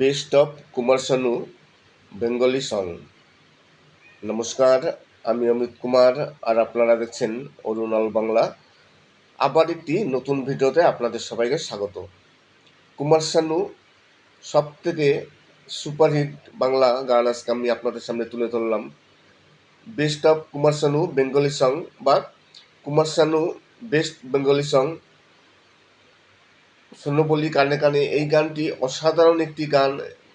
Best of Kumar Sanu Bengali song নমস্কার আমি অমিত কুমার, আর আপনারা দেখছেন অরুণাল বাংলা। আবার একটি নতুন ভিডিওতে আপনাদের সবাইকে স্বাগত। কুমার শানু সব থেকে সুপারহিট বাংলা গান আজকে আমি আপনাদের সামনে তুলে ধরলাম। Best of Kumar Sanu Bengali song বা Kumar Sanu best Bengali song শূন্য বলি কানে কানে এই গানটি অসাধারণ একটি গান,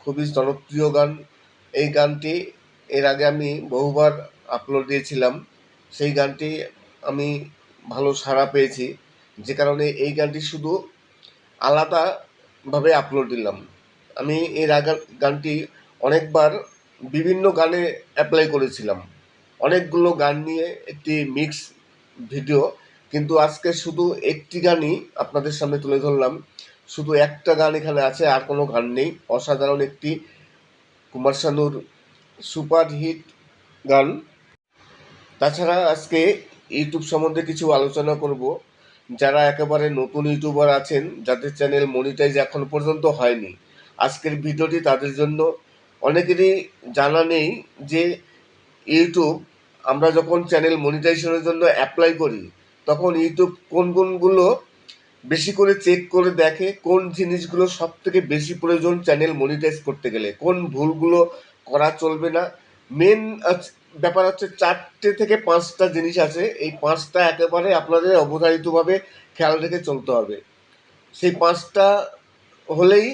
খুবই জনপ্রিয় গান। এই গানটি এর আগে আমি বহুবার আপলোড দিয়েছিলাম। সেই গানটি আমি ভালো সাড়া পেয়েছি। যে কারণে এই গানটি শুধু আলাদাভাবে আপলোড দিলাম। আমি এর আগে গানটি অনেকবার বিভিন্ন গানে অ্যাপ্লাই করেছিলাম। অনেকগুলো গান নিয়ে একটি মিক্স ভিডিও কিন্তু আজকে শুধু একটি গানই আপনাদের সামনে তুলে ধরলাম। শুধু একটা গান এখানে আছে, আর কোনো গান নেই। অসাধারণ একটি কুমার শানুর সুপার হিট গান। তাছাড়া আজকে ইউটিউব সম্বন্ধে কিছু আলোচনা করব। যারা একেবারে নতুন ইউটিউবার আছেন, যাদের চ্যানেল মনিটাইজ এখন পর্যন্ত হয়নি, আজকের ভিডিওটি তাদের জন্য। অনেকেরই জানা নেই যে ইউটিউব, আমরা যখন চ্যানেল মনিটাইজেশনের জন্য অ্যাপ্লাই করি তখন ইউটিউব কোন কোনগুলো বেশি করে চেক করে দেখে, কোন জিনিসগুলো সব থেকে বেশি প্রয়োজন চ্যানেল মনিটাইজ করতে গেলে, কোন ভুলগুলো করা চলবে না। মেন ব্যাপার হচ্ছে চারটে থেকে পাঁচটা জিনিস আছে, এই পাঁচটা একেবারে আপনাদের অবধারিতভাবে খেয়াল রেখে চলতে হবে। সেই পাঁচটা হলেই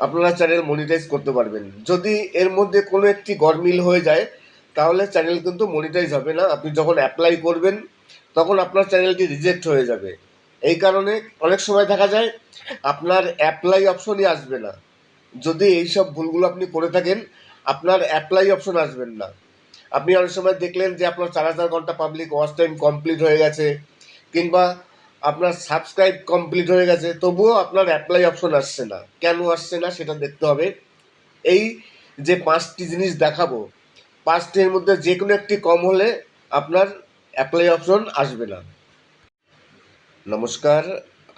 আপনারা চ্যানেল মনিটাইজ করতে পারবেন। যদি এর মধ্যে কোনো একটি গরমিল হয়ে যায়, তাহলে চ্যানেল কিন্তু মনিটাইজ হবে না। আপনি যখন অ্যাপ্লাই করবেন তখন আপনার চ্যানেলটি রিজেক্ট হয়ে যাবে। এই কারণে অনেক সময় দেখা যায়, আপনার অ্যাপ্লাই অপশনই আসবে না। যদি এই সব ভুলগুলো আপনি করে থাকেন, আপনার অ্যাপ্লাই অপশন আসবেন না। আপনি অনেক সময় দেখলেন যে আপনার চার হাজার ঘণ্টা পাবলিক ওয়াচ টাইম কমপ্লিট হয়ে গেছে, কিংবা আপনার সাবস্ক্রাইব কমপ্লিট হয়ে গেছে, তবুও আপনার অ্যাপ্লাই অপশন আসছে না। কেন আসছে না সেটা দেখতে হবে। এই যে পাঁচটি জিনিস দেখাবো, পাঁচটির মধ্যে যে কোনো একটি কম হলে আপনার অ্যাপ্লাই অপশন আসবে না। নমস্কার,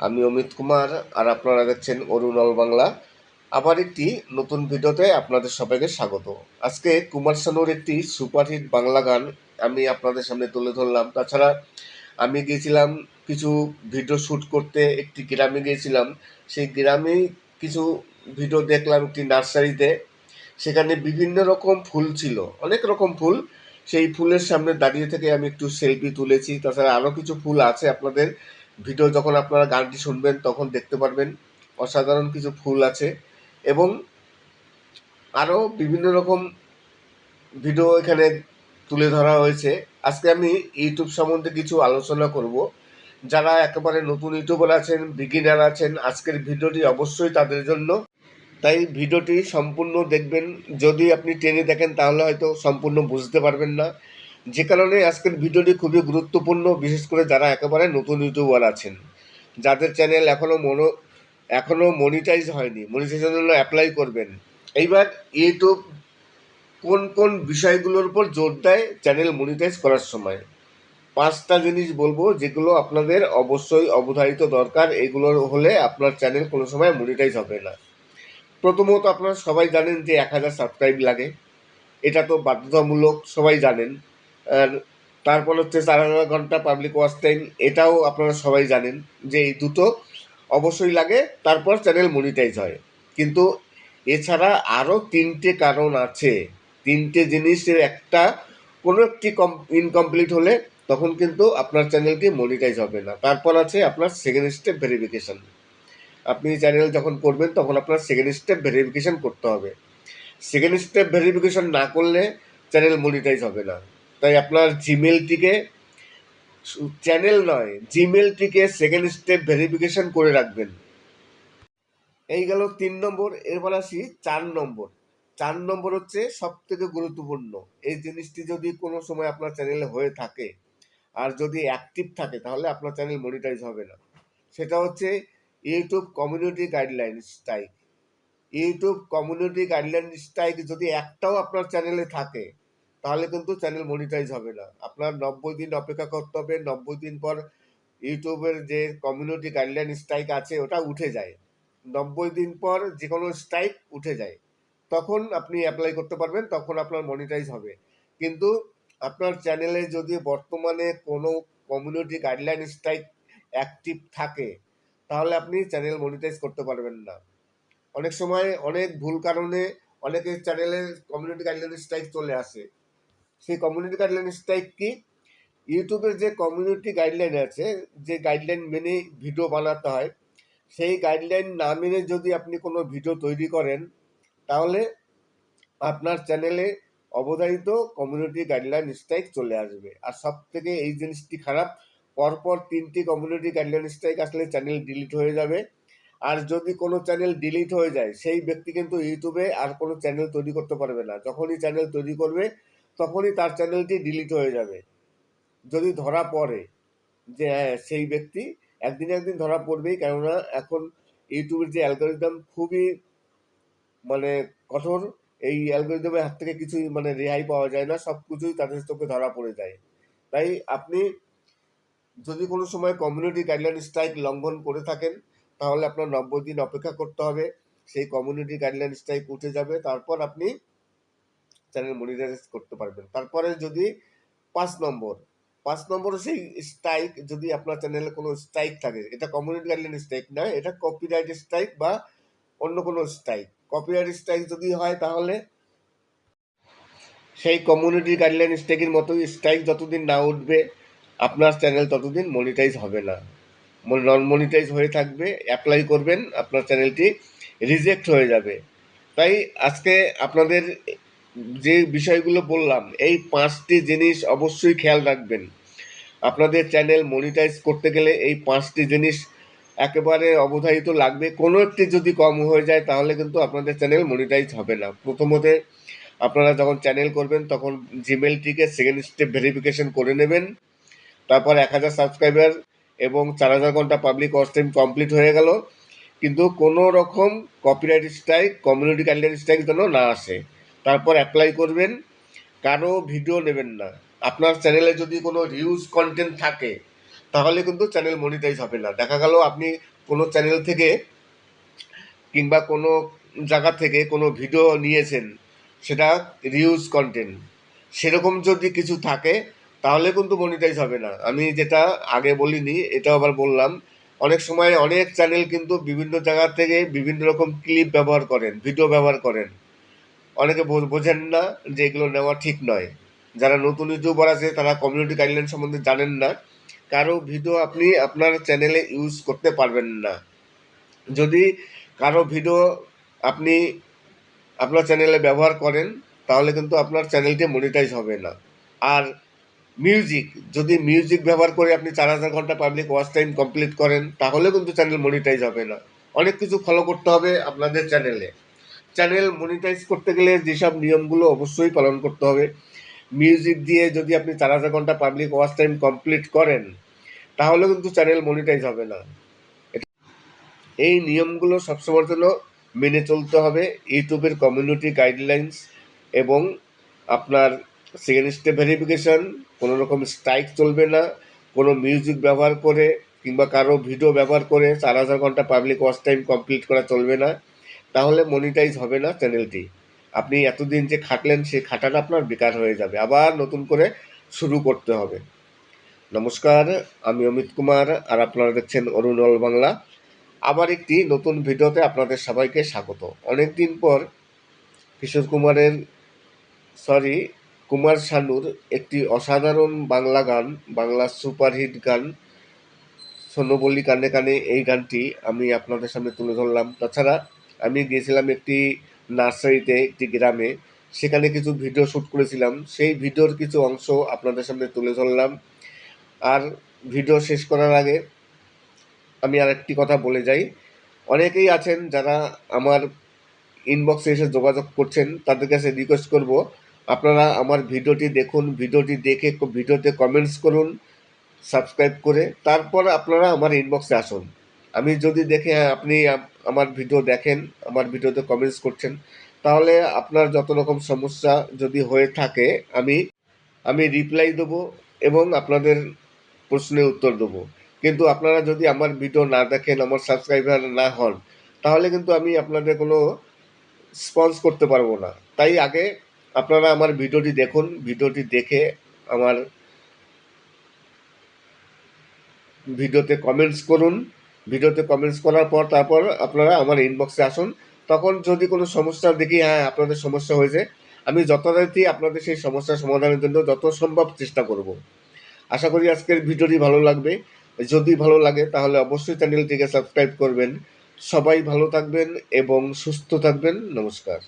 আমি অমিত কুমার আর আপনারা দেখছেন অরুণাল বাংলা। আবার একটি নতুন ভিডিওতে আপনাদের সবাইকে স্বাগত। আজকে কুমার শানুর একটি সুপারহিট বাংলা গান আমি আপনাদের সামনে তুলে ধরলাম। তাছাড়া আমি গিয়েছিলাম কিছু ভিডিও শ্যুট করতে, একটি গ্রামে গিয়েছিলাম। সেই গ্রামে কিছু ভিডিও দেখলাম একটি নার্সারিতে। সেখানে বিভিন্ন রকম ফুল ছিল, অনেক রকম ফুল। সেই ফুলের সামনে দাঁড়িয়ে থেকে আমি একটু সেলফি তুলেছি। তাছাড়া আরও কিছু ফুল আছে আপনাদের। ভিডিও যখন আপনারা গানটি শুনবেন, তখন দেখতে পারবেন। অসাধারণ কিছু ফুল আছে। এবং আরও বিভিন্ন রকম ভিডিও এখানে তুলে ধরা হয়েছে। আজকে আমি ইউটিউব সম্বন্ধে কিছু আলোচনা করব। যারা একেবারে নতুন ইউটিউবার আছেন বিগিনার আছেন, আজকের ভিডিওটি অবশ্যই তাদের জন্য তাই ভিডিওটি সম্পূর্ণ দেখবেন। যদি আপনি টেনে দেখেন, তাহলে হয়তো সম্পূর্ণ বুঝতে পারবেন না। যে কারণে আজকের ভিডিওটি খুবই গুরুত্বপূর্ণ, বিশেষ করে যারা একেবারে নতুন ইউটিউবার আছেন। যাদের চ্যানেল এখনও মনো এখনও মনিটাইজ হয়নি মনিটাইজের জন্য অ্যাপ্লাই করবেন। এইবার ইউটিউব কোন কোন বিষয়গুলোর উপর জোর দেয় চ্যানেল মনিটাইজ করার সময়? পাঁচটা জিনিস বলব, যেগুলো আপনাদের অবশ্যই অবধারিত দরকার। এগুলো হলে আপনার চ্যানেল কোনো সময় মনিটাইজ হবে না। প্রথমত আপনারা সবাই জানেন যে এক হাজার সাবস্ক্রাইব লাগে। এটা তো বাধ্যতামূলক, সবাই জানেন। আর তারপর হচ্ছে চার হাজার ঘণ্টা পাবলিক ওয়াচ টাইম এটাও আপনারা সবাই জানেন যে এই দুটো অবশ্যই লাগে, তারপর চ্যানেল মনিটাইজ হয়। কিন্তু এছাড়া আরও তিনটে কারণ আছে। তিনটে জিনিসের একটা, কোনো একটি কম ইনকমপ্লিট হলে তখন কিন্তু আপনার চ্যানেলটি মনিটাইজ হবে না। তারপর আছে আপনার সেকেন্ড স্টেপ ভেরিফিকেশান আপনি চ্যানেল যখন করবেন, তখন আপনার সেকেন্ড স্টেপ ভেরিফিকেশান করতে হবে। সেকেন্ড স্টেপ ভেরিফিকেশান না করলে চ্যানেল মনিটাইজ হবে না। তাই আপনার জিমেলটিকে চ্যানেল নয় জিমেলটিকে সেকেন্ড স্টেপ ভেরিফিকেশন করে রাখবেন। এই গেল তিন নম্বর, এরপর আসি চার নম্বর। চার নম্বর হচ্ছে সব থেকে গুরুত্বপূর্ণ। এই জিনিসটি যদি কোনো সময় আপনার চ্যানেলে হয়ে থাকে, আর যদি অ্যাক্টিভ থাকে, তাহলে আপনার চ্যানেল মনিটাইজ হবে না। সেটা হচ্ছে YouTube community guideline strike. YouTube community guideline strike যদি একটাও আপনার চ্যানেলে থাকে, তাহলে কিন্তু চ্যানেল মনিটাইজ হবে না। আপনার নব্বই দিন অপেক্ষা করতে হবে, নব্বই দিন পর ইউটিউবের যে কমিউনিটি গাইডলাইন স্ট্রাইক আছে, ওটা উঠে যায়। নব্বই দিন পর যে কোনো স্ট্রাইক উঠে যায়। তখন আপনি অ্যাপ্লাই করতে পারবেন, তখন আপনার মনিটাইজ হবে। কিন্তু আপনার চ্যানেলে যদি বর্তমানে কোনো কমিউনিটি গাইডলাইন স্ট্রাইক অ্যাক্টিভ থাকে তাহলে আপনি চ্যানেল মনিটাইজ করতে পারবেন না। অনেক সময় অনেক ভুল কারণে অনেকের চ্যানেলে কমিউনিটি গাইডলাইন স্ট্রাইক চলে আসে। সেই কমিউনিটি গাইডলাইন স্ট্রাইক কি? ইউটিউবের যে কমিউনিটি গাইডলাইন আছে, যে গাইডলাইন মেনে ভিডিও বানাতে হয়, সেই গাইডলাইন না মেনে যদি আপনি কোনো ভিডিও তৈরি করেন, তাহলে আপনার চ্যানেলে অবধারিত কমিউনিটি গাইডলাইন স্ট্রাইক চলে আসবে। আর সব থেকে এই জিনিসটি খারাপ পরপর তিনটি কমিউনিটি গাইডলাইন স্ট্রাইক আসলে চ্যানেল ডিলিট হয়ে যাবে। আর যদি কোনো চ্যানেল ডিলিট হয়ে যায়, সেই ব্যক্তি কিন্তু ইউটিউবে আর কোনো চ্যানেল তৈরি করতে পারবে না। যখনই চ্যানেল তৈরি করবে, তখনই তার চ্যানেলটি ডিলিট হয়ে যাবে। যদি ধরা পড়ে যে হ্যাঁ সেই ব্যক্তি একদিন একদিন ধরা পড়বেই, কেননা এখন ইউটিউবের যে অ্যালগোরিদম খুবই মানে কঠোর, এই অ্যালগোরিদমের হাত থেকে কিছুই মানে রেহাই পাওয়া যায় না সব কিছুই তাদের চোখে ধরা পড়ে যায়। তাই আপনি যদি কোনো সময় কমিউনিটি গাইডলাইন স্ট্রাইক লঙ্ঘন করে থাকেন, তাহলে আপনার নব্বই দিন অপেক্ষা করতে হবে। সেই কমিউনিটি গাইডলাইন স্ট্রাইক উঠে যাবে, তারপর আপনি চ্যানেল মনিটাইজ করতে পারবেন। তারপরে যদি পাঁচ নম্বর পাঁচ নম্বর সেই স্ট্রাইক যদি আপনার চ্যানেলে কোনো স্ট্রাইক থাকে, এটা কমিউনিটি গাইডলাইন স্ট্রাইক নয়, এটা কপিরাইট স্ট্রাইক বা অন্য কোনো স্ট্রাইক কপিরাইট স্ট্রাইক যদি হয় তাহলে সেই কমিউনিটি গাইডলাইন স্ট্রাইকের মতোই স্ট্রাইক যতদিন না উঠবে আপনার চ্যানেল ততদিন মনিটাইজ হবে না। নন মনিটাইজ হয়ে থাকবে অ্যাপ্লাই করবেন, আপনার চ্যানেলটি রিজেক্ট হয়ে যাবে। তাই আজকে আপনাদের যে বিষয়গুলো বললাম, এই পাঁচটি জিনিস অবশ্যই খেয়াল রাখবেন। আপনাদের চ্যানেল মনিটাইজ করতে গেলে এই পাঁচটি জিনিস একেবারে অবধারিত লাগবে। কোনো একটি যদি কম হয়ে যায়, তাহলে কিন্তু আপনাদের চ্যানেল মনিটাইজ হবে না। প্রথমত আপনারা যখন চ্যানেল করবেন, তখন জিমেলটিকে সেকেন্ড স্টেপ ভেরিফিকেশন করে নেবেন। তারপর এক হাজার সাবস্ক্রাইবার এবং চার হাজার ঘণ্টা পাবলিক ওয়াচ টাইম কমপ্লিট হয়ে গেল। কিন্তু কোনো রকম copyright strike community guideline strike যেন না আসে। তারপর অ্যাপ্লাই করবেন, কারও ভিডিও নেবেন না। আপনার চ্যানেলে যদি কোনো রিউজ কন্টেন্ট থাকে, তাহলে কিন্তু চ্যানেল মনিটাইজ হবে না। দেখা গেল আপনি কোনো চ্যানেল থেকে কিংবা কোনো জায়গা থেকে কোনো ভিডিও নিয়েছেন, সেটা রিউজ কন্টেন্ট সেরকম যদি কিছু থাকে তাহলে কিন্তু মনিটাইজ হবে না। আমি যেটা আগে বলিনি এটা আবার বললাম, অনেক সময় অনেক চ্যানেল কিন্তু বিভিন্ন জায়গা থেকে বিভিন্ন রকম ক্লিপ ব্যবহার করেন ভিডিও ব্যবহার করেন। অনেকে বোঝেন না যে এগুলো নেওয়া ঠিক নয়। যারা নতুন ইউটিউবার আছে, তারা কমিউনিটি গাইডলাইন সম্বন্ধে জানেন না। কারও ভিডিও আপনি আপনার চ্যানেলে ইউজ করতে পারবেন না। যদি কারও ভিডিও আপনি আপনার চ্যানেলে ব্যবহার করেন, তাহলে কিন্তু আপনার চ্যানেলটি মনিটাইজ হবে না। আর মিউজিক যদি মিউজিক ব্যবহার করে আপনি চার হাজার ঘণ্টা পাবলিক ওয়াচ টাইম কমপ্লিট করেন তাহলে কিন্তু চ্যানেল মনিটাইজ হবে না। অনেক কিছু ফলো করতে হবে আপনাদের চ্যানেলে চ্যানেল মনিটাইজ করতে গেলে যেসব নিয়মগুলো অবশ্যই পালন করতে হবে। মিউজিক দিয়ে যদি আপনি চার হাজার ঘণ্টা পাবলিক ওয়াচ টাইম কমপ্লিট করেন তাহলে কিন্তু চ্যানেল মনিটাইজ হবে না। এই নিয়মগুলো সবসময়ের জন্য মেনে চলতে হবে। ইউটিউবের কমিউনিটি গাইডলাইন্স এবং আপনার সেকেন্ড স্টেপ ভেরিফিকেশন কোনো রকম স্ট্রাইক চলবে না, কোনো মিউজিক ব্যবহার করে কিংবা কারও ভিডিও ব্যবহার করে চার হাজার ঘণ্টা পাবলিক ওয়াচ টাইম কমপ্লিট করা চলবে না, তাহলে মনিটাইজ হবে না চ্যানেলটি আপনি এতদিন যে খাটলেন, সেই খাটাটা আপনার বেকার হয়ে যাবে। আবার নতুন করে শুরু করতে হবে। নমস্কার, আমি অমিত কুমার আর আপনারা দেখছেন অরুণল বাংলা। আবার একটি নতুন ভিডিওতে আপনাদের সবাইকে স্বাগত। অনেক দিন পর কিশোর কুমারের সরি কুমার শানুর একটি অসাধারণ বাংলা গান, বাংলা সুপারহিট গান। সোনবলি কানে কানে এই গানটি আমি আপনাদের সামনে তুলে ধরলাম। তাছাড়া আমি গিয়েছিলাম একটি নার্সারিতে, একটি গ্রামে। সেখানে কিছু ভিডিও শ্যুট করেছিলাম। সেই ভিডিওর কিছু অংশ আপনাদের সামনে তুলে ধরলাম। আর ভিডিও শেষ করার আগে আমি আর একটি কথা বলে যাই। অনেকেই আছেন যারা আমার ইনবক্সে এসে যোগাযোগ করছেন, তাদের কাছে রিকোয়েস্ট করব আপনারা আমার ভিডিওটি দেখুন, ভিডিওটি দেখে ভিডিওতে কমেন্টস করুন সাবস্ক্রাইব করে, তারপর আপনারা আমার ইনবক্সে আসুন। আমি যদি দেখে হ্যাঁ আপনি আমার ভিডিও দেখেন, আমার ভিডিওতে কমেন্টস করছেন, তাহলে আপনার যত রকম সমস্যা যদি হয়ে থাকে, আমি আমি রিপ্লাই দেবো এবং আপনাদের প্রশ্নের উত্তর দেবো। কিন্তু আপনারা যদি আমার ভিডিও না দেখেন, আমার সাবস্ক্রাইবার না হন, তাহলে কিন্তু আমি আপনাদের কোনো স্পন্স করতে পারব না। তাই আগে আপনারা আমার ভিডিওটি দেখুন, ভিডিওটি দেখে আমার ভিডিওতে কমেন্টস করুন। ভিডিওতে কমেন্টস করার পর তারপর আপনারা আমার ইনবক্সে আসুন। তখন যদি কোনো সমস্যা দেখি হ্যাঁ আপনাদের সমস্যা হয়েছে, আমি যথারীতি আপনাদের সেই সমস্যার সমাধানের জন্য যত সম্ভব চেষ্টা করব। আশা করি আজকের ভিডিওটি ভালো লাগবে। যদি ভালো লাগে, তাহলে অবশ্যই চ্যানেলটিকে সাবস্ক্রাইব করবেন। সবাই ভালো থাকবেন এবং সুস্থ থাকবেন। নমস্কার।